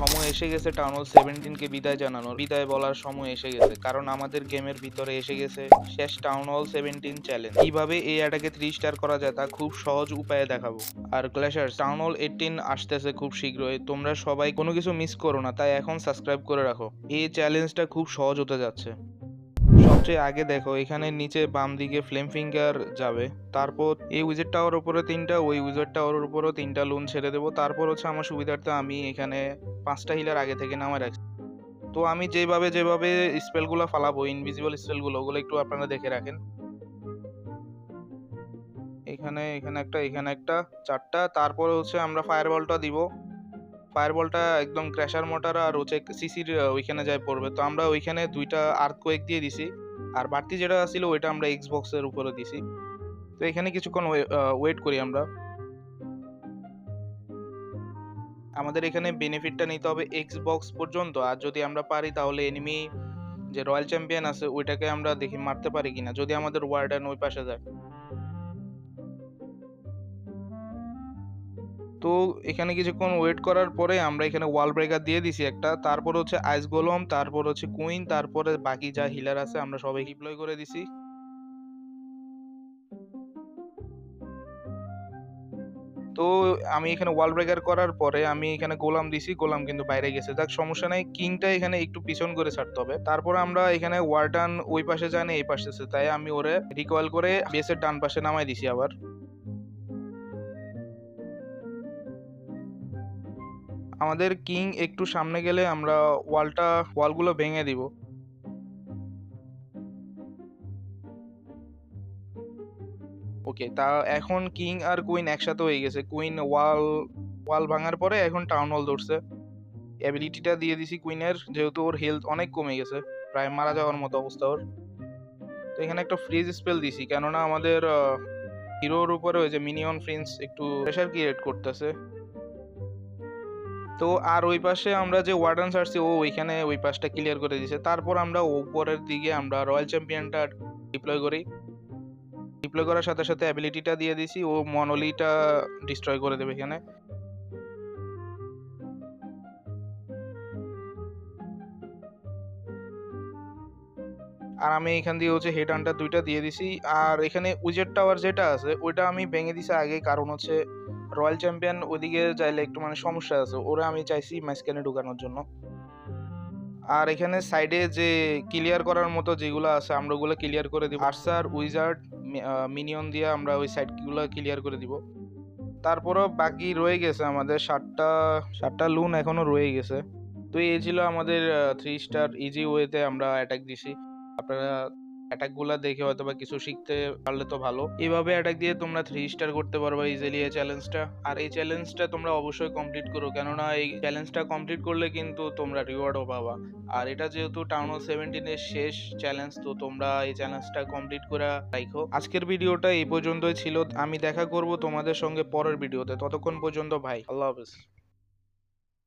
সময় এসে গেছে টাউন হল সেভেন্টিনকে বিদায় জানানোর। বিদায় বলার সময় এসে গেছে, কারণ আমাদের গেমের ভিতরে এসে গেছে শেষ টাউন হল সেভেন্টিন চ্যালেঞ্জ কীভাবে এই অ্যাটাকে থ্রি স্টার করা যায় তা খুব সহজ উপায়ে দেখাবো। আর ক্ল্যাশার টাউন হল এইটিন আসতেছে খুব শীঘ্রই, তোমরা সবাই কোনো কিছু মিস করো না, তাই এখন সাবস্ক্রাইব করে রাখো। এই চ্যালেঞ্জটা খুব সহজ হতে যাচ্ছে। সবচেয়ে আগে দেখো, এখানে নিচে বাম দিকে ফ্লেম ফিঙ্গার যাবে। তারপর এই উইজেট টাওয়ার উপরে তিনটা, ওই উইজেট টাওয়ারের উপরেও তিনটা লোন ছেড়ে দেবো। তারপর হচ্ছে আমার সুবিধার্থে আমি এখানে পাঁচটা হিলার আগে থেকে নামায় রাখছি। তো আমি যেভাবে যেভাবে স্পেলগুলো ফালাবো ইনভিজিবল স্পেলগুলো ওগুলো একটু আপনারা দেখে রাখেন। এখানে এখানে একটা এখানে একটা, চারটা, তারপরে হচ্ছে আমরা ফায়ার বলটা দিব। ফায়ারবলটা একদম ক্র্যাশার মোটার আর হচ্ছে সিসির ওইখানে যায় পড়বে। তো আমরা ওইখানে দুইটা আর্থকোয়েক দিয়ে দিছি। আর বাড়তি যেটা ছিল ওইটা আমরা এক্সবক্সের উপরে দিছি। তো এখানে কিছুক্ষণ ওয়েট করি আমরা। আমাদের এখানে বেনিফিটটা নিতে হবে এক্সবক্স পর্যন্ত। আর যদি আমরা পারি তাহলে এনিমি যে রয়্যাল চ্যাম্পিয়ন আছে, ওইটাকে আমরা দেখি, মারতে পারি কিনা। যদি আমাদের ওয়ার্ডেন ওই পাশে যায়। তো এখানে কিছুক্ষণ ওয়েট করার পরে আমরা এখানে ওয়াল ব্রেকার দিয়ে দিছি একটা। তারপর হচ্ছে আইস গোলম তারপর হচ্ছে কুইন তারপরে বাকি যা হিলার আছে আমরা সবাই ডিপ্লয় করে দিছি। তো আমি এখানে ওয়াল ব্রেকার করার পরে আমি এখানে গোলাম দিছি, গোলাম কিন্তু বাইরে গেছে। যাক, সমস্যা নাই। কিংটা এখানে একটু পিছন করে ছাড়তে হবে। তারপর আমরা এখানে ওয়ার্ডান ওই পাশে যায় না, এই পাশে তাই আমি ওরে রিকয়েল করে বেসের ডান পাশে নামাই দিছি আবার। আমাদের কিং একটু সামনে গেলে আমরা ওয়ালটা, ওয়ালগুলো ভেঙে দিব। ওকে, তা এখন কিং আর কুইন একসাথে হয়ে গেছে। কুইন ওয়াল ওয়াল ভাঙার পরে এখন টাউন হল ধরছে। অ্যাবিলিটিটা দিয়ে দিছি কুইনের, যেহেতু ওর হেলথ অনেক কমে গেছে। প্রায় মারা যাওয়ার মতো অবস্থা ওর। তো এখানে একটা ফ্রিজ স্পেল দিছি, কেননা আমাদের হিরোর উপরে ওই যে মিনিয়ন ফ্রিন্স একটু প্রেশার ক্রিয়েট করতেছে। তো আর ওই পাশে আমরা যে ওয়ার্ডান সারছি ও ওইখানে ওই পাশটা ক্লিয়ার করে দিয়েছে। তারপর আমরা উপরের দিকে আমরা রয়্যাল চ্যাম্পিয়নটা ডিপ্লয় করি। ডিপ্লয় করার সাথে সাথে অ্যাবিলিটিটা দিয়ে দিছি ও মনোলিটা ডিস্ট্রয় করে দেবে এখানে। আর আমি এখান দিয়ে হচ্ছে হেড আন্ডার দুইটা দিয়ে দিছি। আর এখানে উজের টাওয়ার যেটা আছে, ওইটা আমি ভেঙে দিছি আগে কারণ হচ্ছে রয়্যাল চ্যাম্পিয়ন ওইদিকে যাইলে একটু মানে সমস্যা আছে। ওরা আমি চাইছি মাঝখানে ঢুকানোর জন্য। আর এখানে সাইডে যে ক্লিয়ার করার মতো যেগুলো আছে, আমরা ওগুলো ক্লিয়ার করে দিব। আর্সার উইজার্ড মিনিয়ন দিয়ে আমরা ওই সাইডগুলো ক্লিয়ার করে দিব। তারপরও বাকি রয়ে গেছে আমাদের সাতটা সাতটা লুন এখনও রয়ে গেছে। তো এই ছিল আমাদের থ্রি স্টার ইজি ওয়েতে আমরা অ্যাটাক দিছি। আপনারা অ্যাটাকগুলো দেখে হয়তো বা কিছু শিখতে পারলে তো ভালো। এইভাবে অ্যাটাক দিয়ে তোমরা থ্রি স্টার করতে পারবে ইজিলি এই চ্যালেঞ্জটা আর এই চ্যালেঞ্জটা তোমরা অবশ্যই কমপ্লিট করো। কেননা এই চ্যালেঞ্জটা কমপ্লিট করলে কিন্তু তোমরা রিওয়ার্ডও পাবা। আর এটা যেহেতু টাউন হল সেভেন্টিনের শেষ চ্যালেঞ্জ তো তোমরা এই চ্যালেঞ্জটা কমপ্লিট করে রাখো। আজকের ভিডিওটা এই পর্যন্তই ছিল। আমি দেখা করব তোমাদের সঙ্গে পরের ভিডিওতে। ততক্ষণ পর্যন্ত ভাই আল্লাহ হাফেজ।